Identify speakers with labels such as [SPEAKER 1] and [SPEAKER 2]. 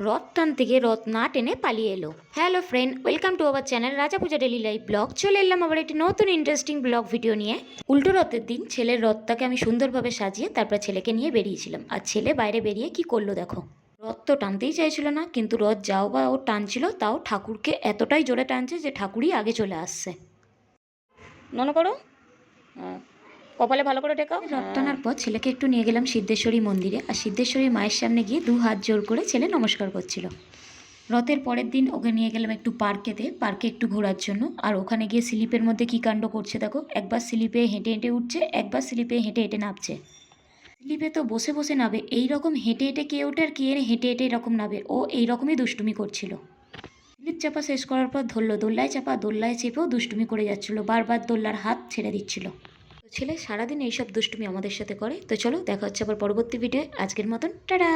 [SPEAKER 1] রথ টানতে গিয়ে রথ না টেনে পালিয়ে এলো। Hello friend welcome to our channel Raja Puja daily live blog চলে এলাম আবার একটি নতুন ইন্টারেস্টিং ব্লগ ভিডিও নিয়ে। উল্টো রথের দিন ছেলের রথটাকে আমি সুন্দরভাবে সাজিয়ে তারপর ছেলেকে নিয়ে বেরিয়েছিলাম। আর ছেলে বাইরে বেরিয়ে কি করল দেখো? রথ তো টানতেই চাইছিল না, কিন্তু রথ যাও বা ও টানছিল, তাও ঠাকুরকে এতটাই জোরে টানছে যে ঠাকুরই আগে চলে আসছে। মনে করো? হ্যাঁ। কপালে ভালো করে টেকাও? রথ টানার পর ছেলেকে একটু নিয়ে গেলাম সিদ্ধেশ্বরী মন্দিরে, আর সিদ্ধেশ্বরী মায়ের সামনে গিয়ে দু হাত জোর করে ছেলে নমস্কার করছিল। রথের পরের দিন ওকে নিয়ে গেলাম একটু পার্কেতে, পার্কে একটু ঘোরার জন্য। আর ওখানে গিয়ে স্লিপের মধ্যে কী কাণ্ড করছে দেখো, একবার স্লিপে হেঁটে হেঁটে উঠছে, একবার স্লিপে হেঁটে হেঁটে নামছে। স্লিপে তো বসে বসে নাবে এই রকম হেঁটে হেঁটে কে ওঠে আর কে হেঁটে হেঁটে এরকম নাবে, ও এই রকমই দুষ্টুমি করছিল। স্লিপ চাপা শেষ করার পর ধরলো, দোল্লায় চাপা, দোল্লায় চেপেও দুষ্টুমি করে যাচ্ছিল, বারবার দোল্লার হাত ছেড়ে দিচ্ছিল। তো ছেলে সারাদিন এইসব দুষ্টুমি আমাদের সাথে করে। তো চলো, দেখা হচ্ছে আবার পরবর্তী ভিডিও আজকের মতন, টাটা!